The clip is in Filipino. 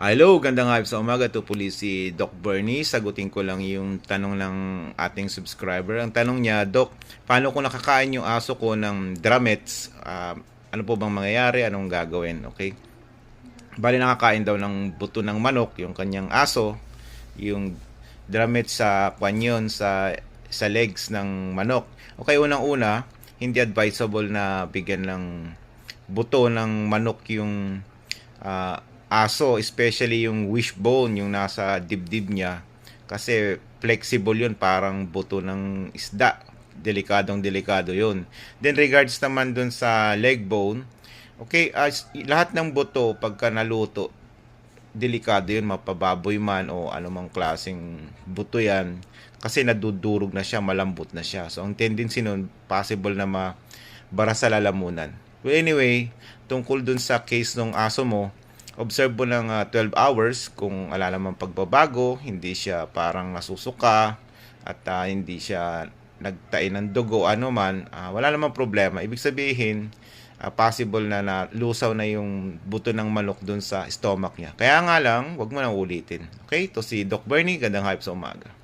Hello, gandang hype sa umaga. Ito po si Doc Bernie. Sagutin ko lang yung tanong ng ating subscriber. Ang tanong niya, Doc, paano ko nakakain yung aso ko ng drumettes? Ah, ano po bang mangyayari? Anong gagawin? Okay? Bali nakakain daw ng buto ng manok yung kanyang aso, yung drumettes sa kwanyon sa sa legs ng manok. Okay, unang-una, hindi advisable na bigyan ng buto ng manok yung ah, aso, especially yung wishbone, yung nasa dibdib niya. Kasi flexible yun, parang buto ng isda. Delikadong delikado yun. Then regards naman dun sa leg bone, okay, as, lahat ng buto pagka naluto, delikado yun, mapababoy man o anumang klaseng buto yan. Kasi nadudurog na siya, malambot na siya. So, ang tendency nun, possible na mabara sa lalamunan. Well, anyway, tungkol dun sa case ng aso mo, observe mo ng ah, 12 hours kung ala namang pagbabago, hindi siya parang nasusuka at ah, hindi siya nagtain ng dugo, ano man, ah, wala namang problema. Ibig sabihin, ah, possible na na lusaw na yung buto ng manok dun sa stomach niya. Kaya nga lang, wag mo nang ulitin. Okay? To si Doc Bernie, gandang hype sa umaga.